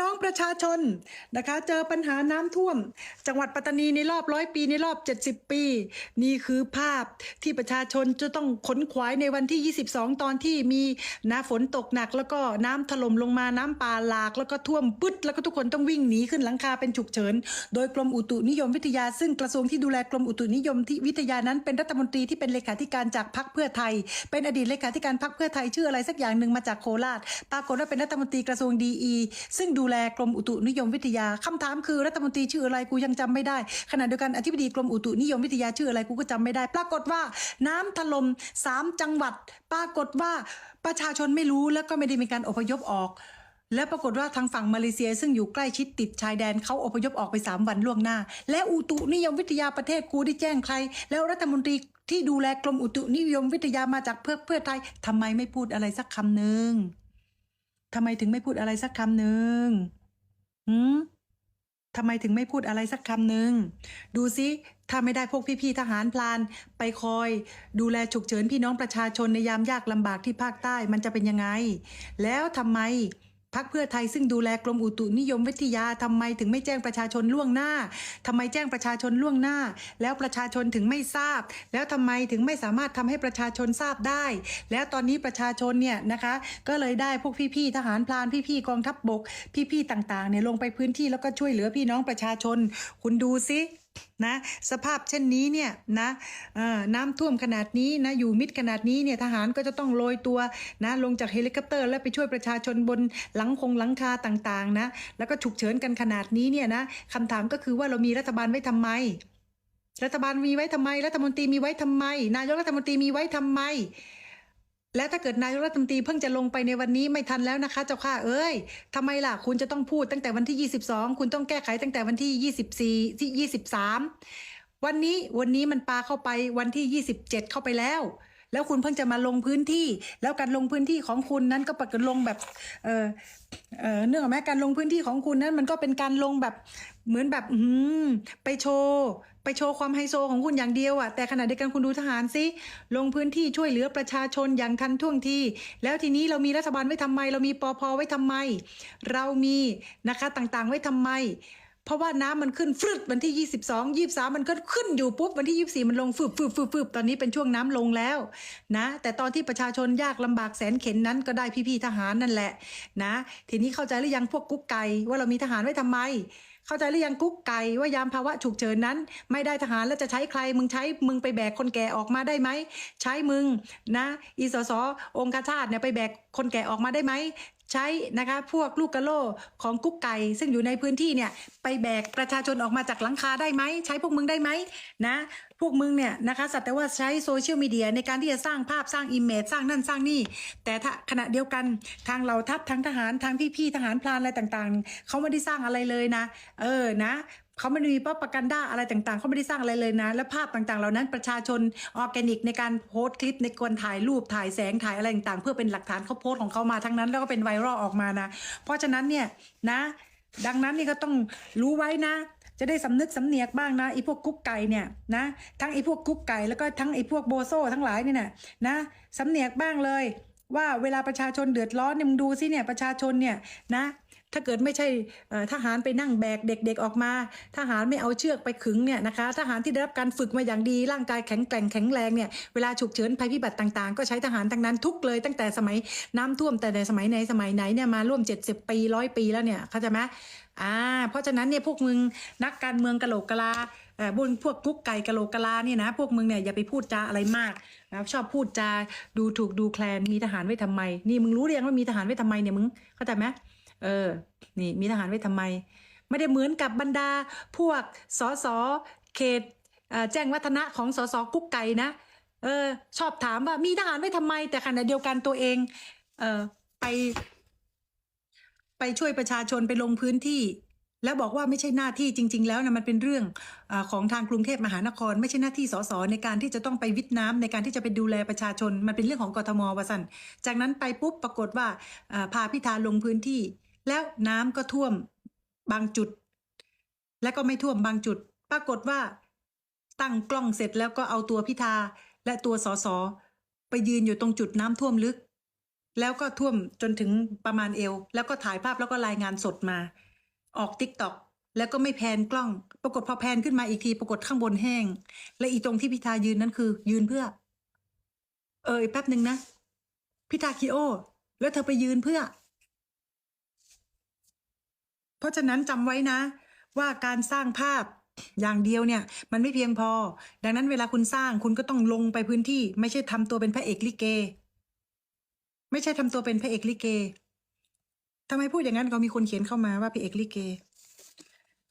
น้องประชาชนนะคะ เจอปัญหาน้ำท่วม จังหวัดปัตตานีในรอบร้อยปีในรอบ 70 ปี นี่คือภาพที่ประชาชนจะต้องขนขวายในวันที่ 22 ตอนที่มีน้ำฝนตกหนัก แล้วก็น้ำถล่มลงมาน้ำป่าหลาก แล้วก็ท่วมปึ๊ดแล้วก็ทุกคนต้องวิ่งหนีขึ้นหลังคาเป็นฉุกเฉิน โดยกรมอุตุนิยมวิทยา ซึ่งกระทรวงที่ดูแลกรมอุตุนิยมวิทยานั้นเป็นรัฐมนตรีที่เป็นเลขาธิการจากพรรคเพื่อไทย เป็นอดีตเลขาธิการพรรคเพื่อไทยชื่ออะไรสักอย่างหนึ่งมาจากโคราชปรากฏว่าเป็นรัฐมนตรีกระทรวงดีอีซึ่งดูแลกรมอุตุนิยมวิทยาคำถามคือรัฐมนตรีชื่ออะไรกูยังจำไม่ได้ ขณะเดียวกันอธิบดีกรมอุตุนิยมวิทยาชื่ออะไรกูก็จำไม่ได้ ปรากฏว่าน้ำถล่มสามจังหวัด ปรากฏว่าประชาชนไม่รู้แล้วก็ไม่ได้มีการอพยพออกและปรากฏว่าทางฝั่งมาเลเซียซึ่งอยู่ใกล้ชิดติดชายแดนเขาอพยพออกไป 3 วันล่วงหน้า และอุตุนิยมวิทยาประเทศกูได้แจ้งใคร แล้วรัฐมนตรีที่ดูแลกรมอุตุนิยมวิทยามาจากเพื่อเพื่อไทยทำไมไม่พูดอะไรสักคำหนึ่ง ทำไมถึงไม่พูดอะไรสักคำหนึ่งหืมทำไมถึงไม่พูดอะไรสักคำหนึ่ง ดูซิ ถ้าไม่ได้พวกพี่ๆทหารพลาน ไปคอย ดูแลฉุกเฉินพี่น้องประชาชนในยามยากลำบากที่ภาคใต้มันจะเป็นยังไง แล้วทำไม พักเพื่อไทยซึ่งดูแลกรมอุตุนิยมวิทยาทำไมถึงไม่แจ้งประชาชนล่วงหน้าทำไมแจ้งประชาชนล่วงหน้า แล้วประชาชนถึงไม่ทราบ แล้วทำไมถึงไม่สามารถทำให้ประชาชนทราบได้ แล้วตอนนี้ประชาชนเนี่ยนะคะก็เลยได้พวกพี่ๆทหารพลานพี่ๆกองทัพบบก พี่ๆต่างๆเนี่ยลงไปพื้นที่แล้วก็ช่วยเหลือพี่น้องประชาชน คุณดูสิ นะสภาพเช่นนี้เนี่ยนะน้ำท่วมขนาดนี้นะอยู่มิดขนาดนี้เนี่ยทหารก็จะต้องโรยตัวนะลงจากเฮลิคอปเตอร์ แล้วไปช่วยประชาชนบนหลังคงหลังคาต่างๆนะแล้วก็ฉุกเฉินกันขนาดนี้เนี่ยนะคำถามก็คือว่าเรามีรัฐบาลไว้ทำไม รัฐบาลมีไว้ทำไม รัฐมนตรีมีไว้ทำไม นายกรัฐมนตรีมีไว้ทำไม และถ้าเกิดนายรัฐมนตรีเพิ่งจะลงไปในวันนี้ไม่ทันแล้วนะคะ เจ้าค่ะเอ้ยทำไมล่ะ คุณจะต้องพูดตั้งแต่วันที่ 22 คุณต้องแก้ไขตั้งแต่วันที่ 24ที่23 วันนี้วันนี้มันปาเข้าไปวันที่ 27 เข้าไปแล้ว แล้วคุณเพิ่งจะมาลงพื้นที่ แล้วการลงพื้นที่ของคุณนั้นก็ปรากลงแบบเออเออเนื่องจากแม้การลงพื้นที่ของคุณนั้นมันก็เป็นการลงแบบเหมือนแบบอืมไปโชว์ไปโชว์ความไฮโซของคุณอย่างเดียวอะแต่ขณะเดียวกันคุณดูทหารสิลงพื้นที่ช่วยเหลือประชาชนอย่างทันท่วงที แล้วทีนี้เรามีรัฐบาลไว้ทำไม เรามีปอพไว้ทำไม เรามีนะคะต่างๆไว้ทำไม เพราะว่าน้ำมันขึ้นฟึดวันที่ 22 23 มันก็ขึ้นอยู่ปุ๊บวันที่ 24 มันลงฟืบฟืบฟืบฟืบตอนนี้เป็นช่วงน้ำลงแล้วนะแต่ตอนที่ประชาชนยากลำบากแสนเข็นนั้นก็ได้พี่ๆทหารนั่นแหละนะทีนี้เข้าใจหรือยังพวกกุ๊กไก่ว่าเรามีทหารไว้ทำไมเข้าใจหรือยังกุ๊กไก่ว่ายามภาวะฉุกเฉินนั้น ไม่ได้ทหารแล้วจะใช้ใคร มึงใช้มึงไปแบกคนแก่ออกมาได้ไหม ใช้มึงนะอีสสองคชาติเนี่ยไปแบกคนแก่ออกมาได้ไหม ใช้นะคะพวกลูกกะโลของกุ๊กไก่ ซึ่งอยู่ในพื้นที่เนี่ยไปแบกประชาชนออกมาจากหลังคาได้ไหม ใช้พวกมึงได้ไหมนะพวกมึงเนี่ยนะคะสัตว์แต่ว่าใช้โซเชียลมีเดียในการที่จะสร้างภาพสร้างอิมเมจสร้างนั่นสร้างนี่ แต่ถ้าขณะเดียวกันทางเหล่าทัพทางทหารทางพี่ๆทหารพลานอะไรต่างๆ เขาไม่ได้สร้างอะไรเลยนะ เออนะ เขาไม่ได้มีป้อประกันด้าอะไรต่างๆ เขาไม่ได้สร้างอะไรเลยนะ และภาพต่างๆ เหล่านั้นประชาชนออร์แกนิกในการโพสต์คลิปในการถ่ายรูปถ่ายแสงถ่ายอะไรต่างๆ เพื่อเป็นหลักฐานเขาโพสต์ของเขามาทั้งนั้น แล้วก็เป็นไวรัลออกมานะ เพราะฉะนั้นเนี่ยนะ ดังนั้นนี่ก็ต้องรู้ไว้นะจะได้สำนึกสำเนียกบ้างนะไอ้พวกกุ๊กไก่เนี่ยนะทั้งไอ้พวกกุ๊กไก่แล้วก็ทั้งไอ้พวกโบโซทั้งหลายเนี่นะนะสำเนียกบ้างเลย ว่าเวลาประชาชนเดือดร้อนเนี่ยมึงดูสิเนี่ยประชาชนเนี่ยนะ ถ้าเกิดไม่ใช่ทหารไปนั่งแบกเด็กๆออกมา ทหารไม่เอาเชือกไปขึงเนี่ยนะคะ ทหารที่ได้รับการฝึกมาอย่างดีร่างกายแข็งแกร่งแข็งแรงเนี่ยเวลาฉุกเฉินภัยพิบัติต่างๆ ก็ใช้ทหารทั้งนั้นทุกเลย ตั้งแต่สมัยน้ำท่วมแต่ในสมัยไหนสมัยไหนเนี่ยมาร่วม 70 ปีร้อยปีแล้วเนี่ยเข้าใจไหมอ่าเพราะฉะนั้นเนี่ยพวกมึงนักการเมืองกะโหลกกะลาเออบุญพวกกุ๊กไก่กะโหลกกะลาเนี่ยนะพวกมึงเนี่ยอย่าไปพูดจาอะไรมากนะชอบพูดจาดูถูกดูแคลนมีทหารไว้ทำไม นี่มึงรู้หรือยังว่ามีทหารไว้ทำไมเนี่ยมึงเข้าใจไหม เออ นี่มีทหารไว้ทำไม ไม่ได้เหมือนกับบรรดาพวกสสเขตแจ้งวัฒนะของสสกุ๊กไก่นะเออ ชอบถามว่ามีทหารไว้ทำไม แต่ขณะเดียวกันตัวเอง เออไป ไปช่วยประชาชนไปลงพื้นที่ แล้วบอกว่าไม่ใช่หน้าที่จริง ๆ แล้วนะมันเป็นเรื่องอของทางกรุงเทพมหานคร ไม่ใช่หน้าที่สสในการที่จะต้องไปวิทย์น้ำในการที่จะไปดูแลประชาชน มันเป็นเรื่องของกทมวสันจากนั้นไปปุ๊บปรากฏว่าพาพิธาลงพื้นที่ แล้วน้ำก็ท่วมบางจุด และก็ไม่ท่วมบางจุด ปรากฏว่า ตั้งกล้องเสร็จแล้วก็เอาตัวพิธาและตัวสสไปยืนอยู่ตรงจุดน้ำท่วมลึก แล้วก็ท่วมจนถึงประมาณเอว แล้วก็ถ่ายภาพแล้วก็รายงานสดมา ออกติ๊กต็อกแล้วก็ไม่แพนกล้อง ปรากฏพอแพนขึ้นมาอีกที ปรากฏข้างบนแห้ง และอีตรงที่พิธายืนนั้นคือ ยืนเพื่อ เออแป๊บหนึ่งนะพิธาคิโอ แล้วเธอไปยืนเพื่อ เพราะฉะนั้นจำไว้นะ ว่าการสร้างภาพอย่างเดียวเนี่ยมันไม่เพียงพอ ดังนั้นเวลาคุณสร้างคุณก็ต้องลงไปพื้นที่ ไม่ใช่ทำตัวเป็นพระเอกลิเก ไม่ใช่ทำตัวเป็นพระเอกลิเกทำไมพูดอย่างนั้นก็มีคนเขียนเข้ามาว่าพระเอกลิเก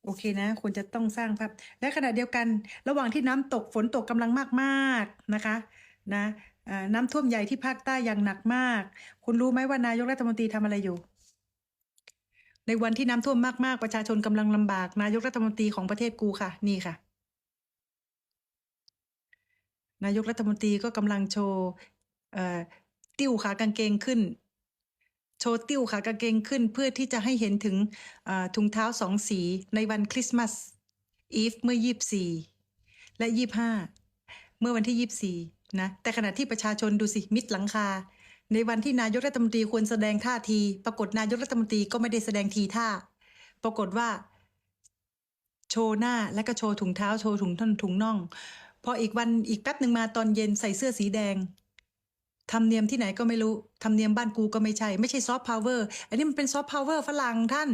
โอเคนะควรจะต้องสร้างภาพและขณะเดียวกัน ระหว่างที่น้ำตกฝนตกกำลังมากๆนะคะ นะน้ำท่วมใหญ่ที่ภาคใต้อย่างหนักมาก คุณรู้ไหมว่านายกรัฐมนตรีทำอะไรอยู่ ในวันที่น้ำท่วมมากๆ ประชาชนกำลังลำบาก นายกรัฐมนตรีของประเทศกูค่ะ นี่ค่ะ นายกรัฐมนตรีก็กำลังโชว์ติ้วขากางเกงขึ้น โชว์ติ้วขากางเกงขึ้น เพื่อที่จะให้เห็นถึงถุงเท้าสองสีในวันคริสต์มาสอีฟเมื่อยี่สี่และยี่ห้าเมื่อวันที่ยี่สี่นะแต่ขณะที่ประชาชนดูสิมิดหลังคา ในวันที่นายกรัฐมนตรีควรแสดงท่าที ปรากฏนายกรัฐมนตรีก็ไม่ได้แสดงทีท่า ปรากฏว่า โชว์หน้าและก็โชว์ถุงเท้าโชว์ถุงท่อนถุงน่อง พออีกวันอีกแป๊บหนึ่งมาตอนเย็นใส่เสื้อสีแดงทำเนียมที่ไหนก็ไม่รู้ทำเนียมบ้านกูก็ไม่ใช่ ไม่ใช่ซอฟต์พาวเวอร์ อันนี้มันเป็นซอฟต์พาวเวอร์ฝรั่งท่าน